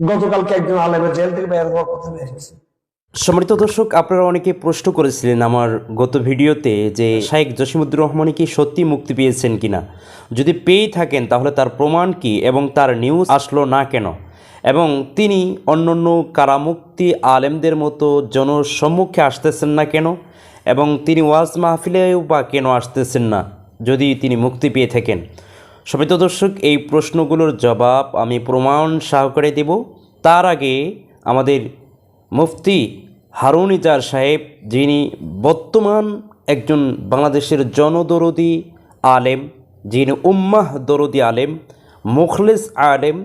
গতকালকে একজন আলেমের জেল থেকে বের হওয়ার কথা হয়েছে সম্মানিত দর্শক, আপনারা অনেকে প্রশ্ন করেছিলেন আমার গত ভিডিওতে যে শাইখ জসিমুদ্দুর রহমান কি সত্যি মুক্তি পেয়েছেন কিনা। যদি পেয়েই থাকেন, তাহলে তার প্রমাণ কি এবং তার নিউজ আসলো না কেন? এবং তিনি অন্যান্য কারামুক্তি আলেমদের মতো জনসম্মুখে আসতেছেন না কেন? এবং তিনি ওয়াজ মাহফিলেও বা কেন আসতেছেন না? যদি তিনি মুক্তি পেয়ে থাকেন। সমিত দর্শক, এই প্রশ্নগুলোর জবাব আমি প্রমাণ সহকারে দেব। তার আগে আমাদের মুফতি হারুন ইজার সাহেব, যিনি বর্তমান একজন বাংলাদেশের জনদরদি আলেম, যিনি উম্মাহ দরদি আলেম, মুখলেস আলেম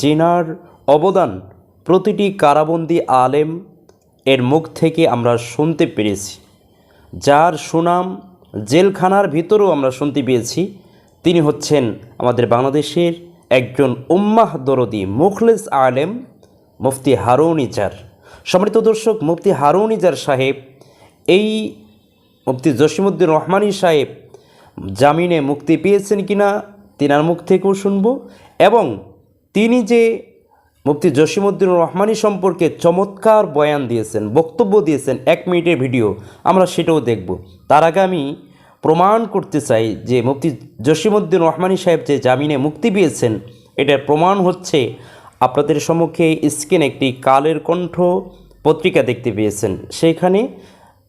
যিনার অবদান প্রতিটি কারাবন্দি আলেম এর মুখ থেকে আমরা শুনতে পেরেছি। যার সুনাম জেলখানার ভিতরেও আমরা শুনতে পেয়েছি। তিনি হচ্ছেন আমাদের বাংলাদেশের একজন উম্মাহ দরদি, মুখলেস আলেম মুফতি হারুন ইজার সম্মানিত দর্শক, মুফতি হারুন ইজার সাহেব, এই মুফতি জসিমুদ্দিন রহমানী সাহেব জামিনে মুক্তি পেয়েছেন কিনা তিনার মুখ থেকেও শুনব এবং তিনি যে মুফতি জসিমুদ্দিন রহমানী সম্পর্কে চমৎকার বয়ান দিয়েছেন, বক্তব্য দিয়েছেন এক মিনিটের ভিডিও, আমরা সেটাও দেখব। তার আগে আমি প্রমাণ করতে চাই যে মুফতি জসিমুদ্দিন রহমানী সাহেব যে জামিনে মুক্তি পেয়েছেন, এটার প্রমাণ হচ্ছে আপনাদের সম্মুখে স্ক্রিনে একটি কালের কণ্ঠ পত্রিকা দেখতে পেয়েছেন। সেইখানে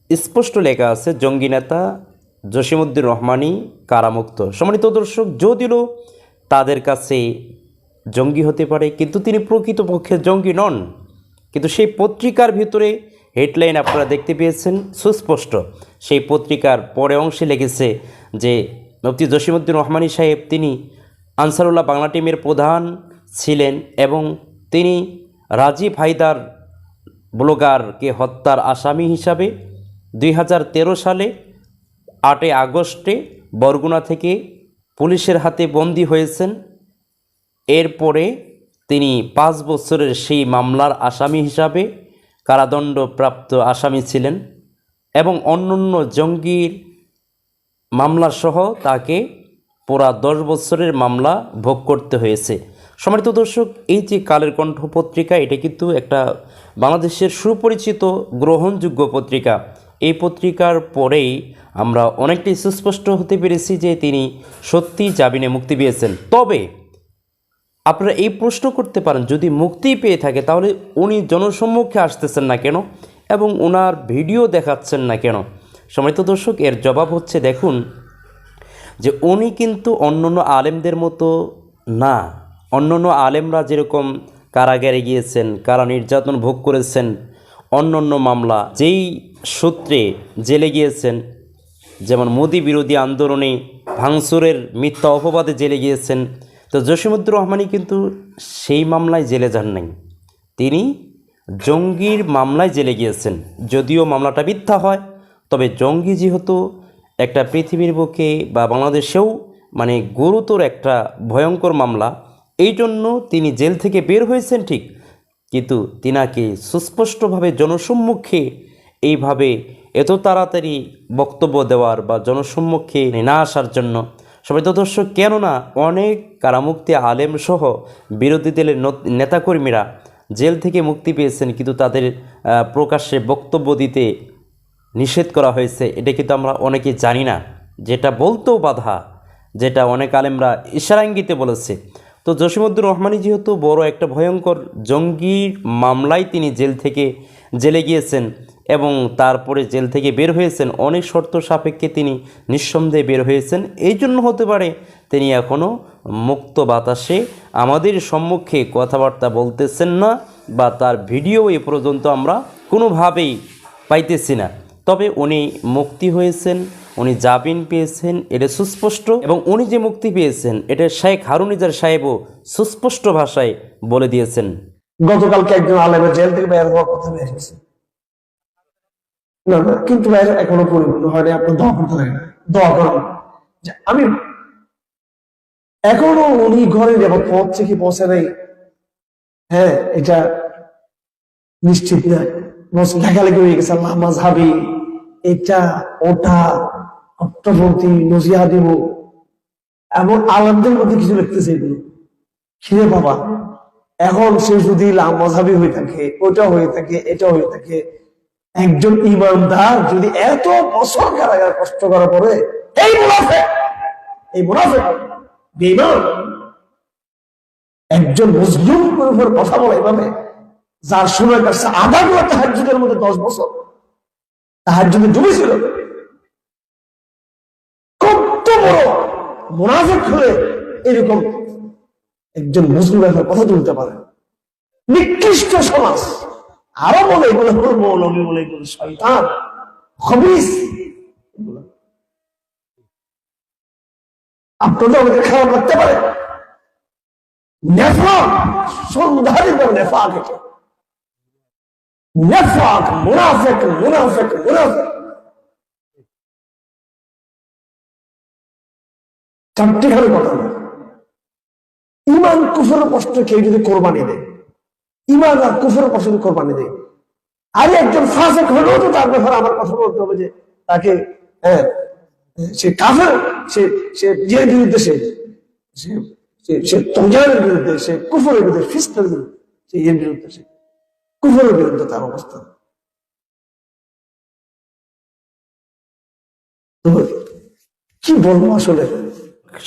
স্পষ্ট লেখা আছে, জঙ্গি নেতা জসিমুদ্দিন রহমানী কারামুক্ত। সম্মানিত দর্শক, যদিও তাদের কাছে জঙ্গি হতে পারে, কিন্তু তিনি প্রকৃতপক্ষে জঙ্গি নন। কিন্তু সেই পত্রিকার ভিতরে হেডলাইন আপনারা দেখতে পেয়েছেন, সুস্পষ্ট। সেই পত্রিকার পরে অংশে লেগেছে যে মুফতি জসিমুদ্দিন রহমানী সাহেব তিনি আনসারুল্লাহ বাংলা টিমের প্রধান ছিলেন এবং তিনি রাজীব হায়দার ব্লগারকে হত্যার আসামি হিসাবে দুই হাজার তেরো সালে আটই আগস্টে বরগুনা থেকে পুলিশের হাতে বন্দী হয়েছেন। এরপরে তিনি পাঁচ বছরের সেই মামলার আসামি হিসাবে কারাদণ্ডপ্রাপ্ত আসামি ছিলেন এবং অন্যান্য জঙ্গির মামলাসহ তাকে পুরা দশ বছরের মামলা ভোগ করতে হয়েছে। সম্মানিত দর্শক, এই যে কালের কণ্ঠ পত্রিকা, এটা কিন্তু একটা বাংলাদেশের সুপরিচিত গ্রহণযোগ্য পত্রিকা। এই পত্রিকার পরেই আমরা অনেকটাই সুস্পষ্ট হতে পেরেছি যে তিনি সত্যি জামিনে মুক্তি পেয়েছেন। তবে আপনারা এই প্রশ্ন করতে পারেন, যদি মুক্তি পেয়ে থাকে, তাহলে উনি জনসম্মুখে আসতেছেন না কেন এবং ওনার ভিডিও দেখাচ্ছেন না কেন? সম্মানিত দর্শক, এর জবাব হচ্ছে, দেখুন, যে উনি কিন্তু অন্যান্য আলেমদের মতো না। অন্যান্য আলেমরা যেরকম কারাগারে গিয়েছেন, কারা নির্যাতন ভোগ করেছেন, অন্যান্য মামলা, যেই সূত্রে জেলে গিয়েছেন, যেমন মোদি বিরোধী আন্দোলনে ভাঙচুরের মিথ্যা অপবাদে জেলে গিয়েছেন তো জসিমুদ্দুর রহমানই কিন্তু সেই মামলায় জেলে যান নাই। তিনি জঙ্গির মামলায় জেলে গিয়েছেন। যদিও মামলাটা মিথ্যা হয়, তবে জঙ্গি যেহেতু একটা পৃথিবীর বুকে বা বাংলাদেশেও মানে গুরুতর একটা ভয়ঙ্কর মামলা, এই জন্য তিনি জেল থেকে বের হয়েছেন ঠিক, কিন্তু তিনাকে সুস্পষ্টভাবে জনসম্মুখে এইভাবে এত তাড়াতাড়ি বক্তব্য দেওয়ার বা জনসম্মুখে না আসার জন্য সবাই তো দর্শক, কেননা অনেক কারামুক্তি আলেম সহ বিরোধী দলের নেতাকর্মীরা জেল থেকে মুক্তি পেয়েছেন কিন্তু তাদের প্রকাশ্যে বক্তব্য দিতে নিষেধ করা হয়েছে। এটা কিন্তু আমরা অনেকে জানি না। যেটা বলতেও বাধা, যেটা অনেক আলেমরা ইশারাঙ্গিতে বলেছে। তো জসিমুদ্দুর রহমানি যেহেতু বড় একটা ভয়ঙ্কর জঙ্গির মামলায় তিনি জেল থেকে, জেলে গিয়েছেন এবং তারপরে জেল থেকে বের হয়েছেন। অনেক শর্ত সাপেক্ষে তিনি নিঃসন্দেহে বের হয়েছেন। এই জন্য হতে পারে তিনি এখনও মুক্ত বাতাসে আমাদের সম্মুখে কথাবার্তা বলতেছেন না বা তার ভিডিও এ পর্যন্ত আমরা কোনোভাবেই পাইতেছি না। তবে উনি মুক্তি হয়েছেন, উনি জামিন পেয়েছেন, এটা সুস্পষ্ট এবং উনি যে মুক্তি পেয়েছেন, এটা শেখ হারুনিজার সাহেবও সুস্পষ্ট ভাষায় বলে দিয়েছেন। গতকালকে একজন আলেমের জেল থেকে বের হওয়ার কথা বের না না, কিন্তু ভাই এখনও পরিপূর্ণ হয়নি, আপনার দোয়া করতে না। দোয়া করুন। আমি এখনও উনি ঘরে যাব পৌঁছে কি পৌঁছে নাই। হ্যাঁ এটা নিশ্চিত না। লেখালেখি হয়ে গেছে, আল্লাহ মাঝহাবি এটা ওটা নজিয়া দিব। এমন আলামদের মধ্যে কিছু লিখতেছে এগুলো। খিরে বাবা এখন সে যদি লামাজাবি হয়ে থাকে, ওটা হয়ে থাকে, এটা হয়ে থাকে একজন ইমানদার যদি এত বছর কারাগার কষ্ট করার পরে এই মুনাফে এই মুনাফে বেঈমান, একজন মুসলিম উপর কথা বলে এভাবে, যার সময় কাছে আধা গুলো তাহার যুগের মধ্যে দশ বছর যুগে ডুবেছিল। কত বড় মুনাফিক হলে এরকম একজন মুসলিম কথা তুলতে পারে। নিকৃষ্ট সমাজ। আরও বলে, এগুলো হল মৌলবী বলে, এগুলো শয়তান, খবিস। আপনাদের আমাদের খারাপ লাগতে পারে। নেফাক নেফাক মুনাফেক মুনাফেক মুনাফেক। চারটিখানে কথা ইমান, কুফরের কষ্ট কেউ যদি কোরবানি দেয় ইমান আর কষ্ট যদি কোরবানি দেয় আরে একজন ফাঁসেক হলেও তো তার ব্যাপারে আমার কথা বলতে হবে যে তাকে হ্যাঁ সে কাফের, সে সে যে বিরুদ্ধে সে, সে- তঞ্জানের বিরুদ্ধে, সে কুফরের বিরুদ্ধে ফিস্টের বিরুদ্ধে, সে বিরুদ্ধে সে কুফরের বিরুদ্ধে তার অবস্থান কি বলব আসলে?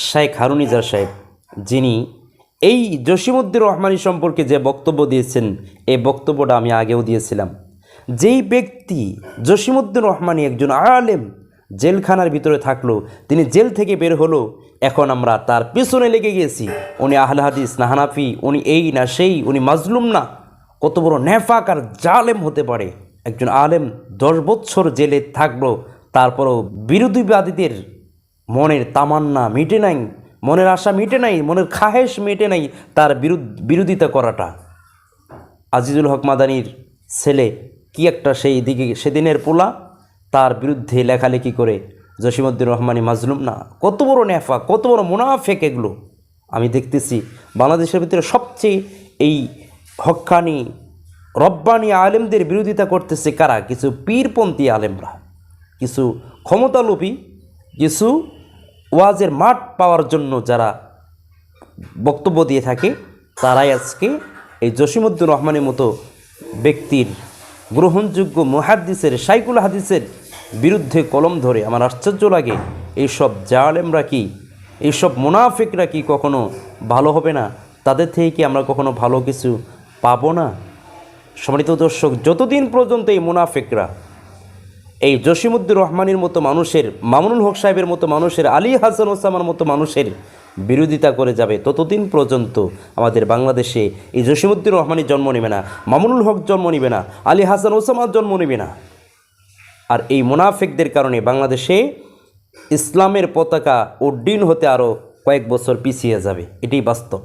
শেখ হারুনিজার সাহেব, যিনি এই জসিমুদ্দিন রহমানি সম্পর্কে যে বক্তব্য দিয়েছেন, এই বক্তব্যটা আমি আগেও দিয়েছিলাম। যেই ব্যক্তি জসিমুদ্দিন রহমানি একজন আলেম, জেলখানার ভিতরে থাকল, তিনি জেল থেকে বের হলো, এখন আমরা তার পেছনে লেগে গিয়েছি। উনি আহলে হাদিস, না হানাফি, উনি এই না সেই, উনি মাজলুম না। কত বড় নেফাক আর জালেম হতে পারে। একজন আলেম দশ বছর জেলে থাকল, তারপরও বিরোধীবাদীদের মনের তামান্না মিটে নাই। মনের আশা মিটে নাই, মনের খাহেশ মিটে নাই তার বিরোধিতা করাটা। আজিজুল হক মাদানির ছেলে কি একটা সেই দিকে, সেদিনের পোলা, তার বিরুদ্ধে লেখালেখি করে জসিমুদ্দিন রহমানি মাজলুম না। কত বড় নেফা, কত বড় মুনাফেক এগুলো। আমি দেখতেছি বাংলাদেশের ভিতরে সবচেয়ে এই হক্কানি রব্বানি আলেমদের বিরোধিতা করতেছে কারা? কিছু পীরপন্থী আলেমরা, কিছু ক্ষমতালোভী, কিছু ওয়াজের মাঠ পাওয়ার জন্য যারা বক্তব্য দিয়ে থাকে, তারাই আজকে এই জসিমুদ্দিন রহমানের মতো ব্যক্তির গ্রহণযোগ্য মুহাদ্দিসের সাইকুল হাদিসের বিরুদ্ধে কলম ধরে আমার আশ্চর্য লাগে, এইসব জালেমরা কি, এইসব মুনাফিকরা কি কখনো ভালো হবে না? তাদের থেকে কি আমরা কখনো ভালো কিছু পাবো না? সম্মানিত দর্শক, যতদিন পর্যন্ত এই মুনাফিকরা এই জসিমুদ্দিন রহমানের মতো মানুষের, মামুনুল হক সাহেবের মতো মানুষের, আলী হাসান ওসামার মতো মানুষের বিরোধিতা করে যাবে ততদিন পর্যন্ত আমাদের বাংলাদেশে এই জসিমুদ্দিন রহমানের জন্ম নেবে না, মামুনুল হক জন্ম নেবে না, আলী হাসান ওসামার জন্ম নেবে না। আর এই মুনাফিকদের কারণে বাংলাদেশে ইসলামের পতাকা উড্ডীন হতে আরও কয়েক বছর পিছিয়ে যাবে, এটাই বাস্তব।